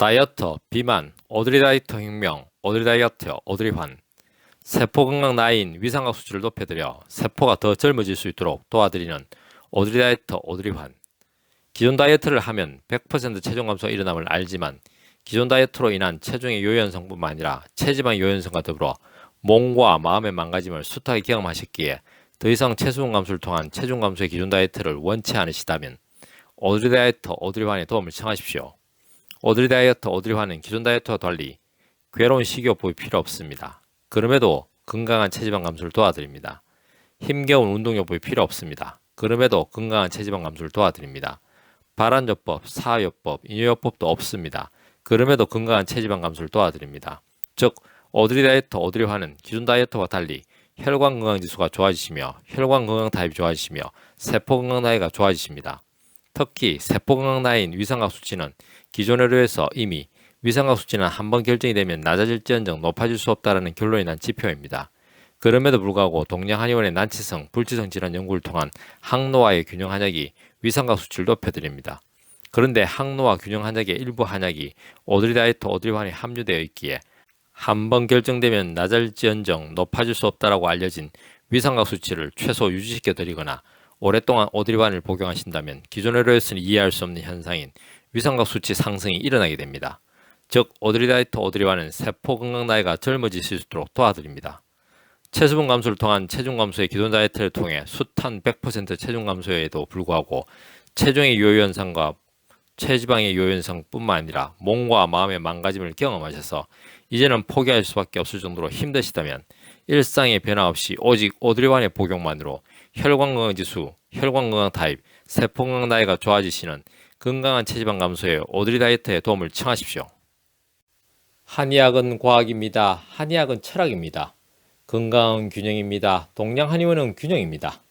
다이어트, 비만, 오드리 다이어트 혁명, 오드리 다이어트, 오드리 환. 세포 건강 나인 위상각 수치를 높여드려 세포가 더 젊어질 수 있도록 도와드리는 오드리 다이어트, 오드리 환. 기존 다이어트를 하면 100% 체중 감소가 일어남을 알지만 기존 다이어트로 인한 체중의 요연성뿐만 아니라 체지방 요연성과 더불어 몸과 마음의 망가짐을 숱하게 경험하셨기에 더 이상 체수분 감소를 통한 체중 감소의 기존 다이어트를 원치 않으시다면 오드리 다이어트, 오드리 환의 도움을 청하십시오. 오드리 다이어트, 오드리 환은 기존 다이어트와 달리 괴로운 식이요법이 필요 없습니다. 그럼에도 건강한 체지방 감소를 도와드립니다. 힘겨운 운동요법이 필요 없습니다. 그럼에도 건강한 체지방 감소를 도와드립니다. 발안요법, 사요법, 인효요법도 없습니다. 그럼에도 건강한 체지방 감소를 도와드립니다. 즉, 오드리 다이어트, 오드리 환은 기존 다이어트와 달리 혈관 건강 지수가 좋아지시며 혈관 건강 타입이 좋아지시며 세포 건강 나이가 좋아지십니다. 특히 세포 건강 나이인 위상각 수치는 기존 의료에서 이미 위상각 수치는 한번 결정이 되면 낮아질지언정 높아질 수 없다라는 결론이 난 지표입니다. 그럼에도 불구하고 동양 한의원의 난치성, 불치성 질환 연구를 통한 항노화의 균형 한약이 위상각 수치를 높여드립니다. 그런데 항노화 균형 한약의 일부 한약이 오드리 다이어트 오드리환에 함유되어 있기에 한 번 결정되면 낮아질지언정 높아질 수 없다라고 알려진 위상각 수치를 최소 유지시켜 드리거나 오랫동안 오드리환을 복용하신다면 기존 의료에서는 이해할 수 없는 현상인 위상각 수치 상승이 일어나게 됩니다. 즉 오드리 다이어트 오드리환은 세포 건강 나이가 젊어질 수 있도록 도와드립니다. 체수분 감소를 통한 체중 감소의 기존 다이어트를 통해 숱한 100% 체중 감소에도 불구하고 체중의 요현상과 체지방의 요현상뿐만 아니라 몸과 마음의 망가짐을 경험하셔서 이제는 포기할 수밖에 없을 정도로 힘드시다면 일상의 변화 없이 오직 오드리환의 복용만으로 혈관 건강 지수, 혈관 건강 타입, 세포 건강 나이가 좋아지시는 건강한 체지방 감소에 오드리 다이어트의 도움을 청하십시오. 한의학은 과학입니다. 한의학은 철학입니다. 건강은 균형입니다. 동양 한의원은 균형입니다.